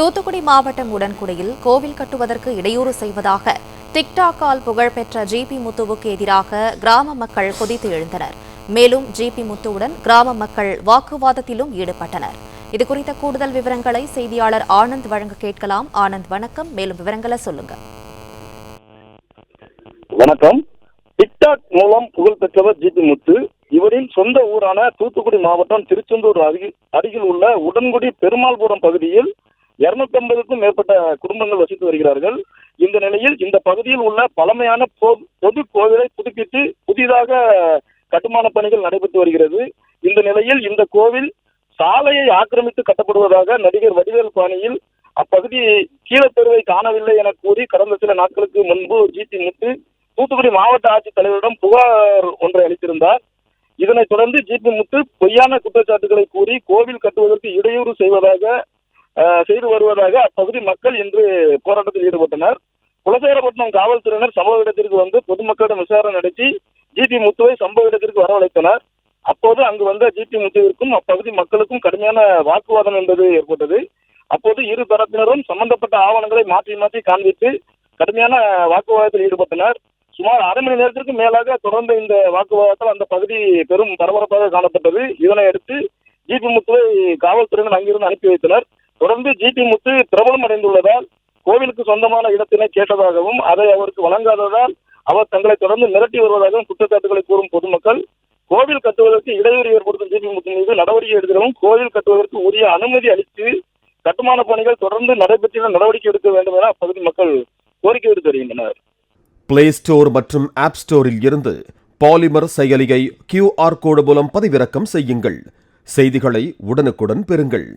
தூத்துக்குடி மாவட்டம் உடன்குடியில் கோவில் கட்டுவதற்கு இடையூறு செய்வதாக டிக்டாக்கால் புகழ்பெற்ற ஜிபி முத்துவுக்கு எதிராக கிராம மக்கள் கொதித்து எழுந்தனர். மேலும் ஜிபி முத்துவுடன் கிராம மக்கள் வாக்குவாதத்திலும் ஈடுபட்டனர். இதுகுறித்த கூடுதல் விவரங்களை செய்தியாளர் ஆனந்த் வழங்க கேட்கலாம். ஆனந்த் வணக்கம். மேலும் விவரங்களை சொல்லுங்க. வணக்கம். டிக்டாக் மூலம் புகழ்பெற்றவர் ஜிபி முத்து இவரின் சொந்த ஊரான தூத்துக்குடி மாவட்டம் திருச்செந்தூர் அருகில் உள்ள உடன்குடி பெருமாள்புரம் பகுதியில் இருநூத்தி ஐம்பதுக்கும் மேற்பட்ட குடும்பங்கள் வசித்து வருகிறார்கள். இந்த நிலையில் இந்த பகுதியில் உள்ள பழமையான பொ- பொது கோவிலை புதுப்பித்து புதிதாக கட்டுமான பணிகள் நடைபெற்று வருகிறது. இந்த நிலையில் இந்த கோவில் சாலையை ஆக்கிரமித்து கட்டப்படுவதாக நடிகர் வடிவேல் பாணியில் அப்பகுதி கீழத்தெருவை காணவில்லை என கூறி கடந்த சில நாட்களுக்கு முன்பு ஜிடி முத்து தூத்துக்குடி மாவட்ட ஆட்சித்தலைவரிடம் புகார் ஒன்றை அளித்திருந்தார். இதனைத் தொடர்ந்து ஜிபி முத்து பொய்யான குற்றச்சாட்டுகளை கூறி கோவில் கட்டுவதற்கு இடையூறு செய்வதாக செய்து வருவதாக அப்பகுதி மக்கள் இன்று போராட்டத்தில் ஈடுபட்டனர். குலசேரப்பட்டினம் காவல்துறையினர் சம்பவ இடத்திற்கு வந்து பொதுமக்களிடம் விசாரணை நடத்தி ஜிபி முத்துவை சம்பவ இடத்திற்கு வரவழைத்தனர். அப்போது அங்கு வந்த ஜிபி முத்துவிற்கும் அப்பகுதி மக்களுக்கும் கடுமையான வாக்குவாதம் என்பது ஏற்பட்டது. அப்போது இரு தரப்பினரும் சம்பந்தப்பட்ட ஆவணங்களை மாற்றி மாற்றி காண்பித்து கடுமையான வாக்குவாதத்தில் ஈடுபட்டனர். சுமார் அரை மணி நேரத்திற்கு மேலாக தொடர்ந்த இந்த வாக்குவாதத்தால் அந்த பகுதி பெரும் பரபரப்பாக காணப்பட்டது. இதனை அடுத்து ஜிபி முத்துவை காவல்துறையினர் அங்கிருந்து அனுப்பி வைத்தனர். தொடர்ந்து ஜிபி முத்து பிரபலம் அடைந்துள்ளதால் கோவிலுக்கு சொந்தமான இடத்தினை கேட்டதாகவும் அதை அவருக்கு வழங்காததால் அவர் தங்களை தொடர்ந்து மிரட்டி வருவதாகவும் குற்றச்சாட்டுகளை கூறும் பொதுமக்கள் கோவில் கட்டுவதற்கு இடையூறு ஏற்படுத்தும் ஜிபி முத்து மீது நடவடிக்கை எடுக்கிறவும் கோவில் கட்டுவதற்கு உரிய அனுமதி அளித்து கட்டுமான பணிகள் தொடர்ந்து நடைபெற்ற நடவடிக்கை எடுக்க வேண்டும் என அப்பகுதி மக்கள் கோரிக்கை விடுத்து வருகின்றனர். பிளே ஸ்டோர் மற்றும் ஆப் ஸ்டோரில் இருந்து பாலிமர் செயலியை கியூஆர் கோடு மூலம் பதிவிறக்கம் செய்யுங்கள். செய்திகளை உடனுக்குடன் பெறுங்கள்.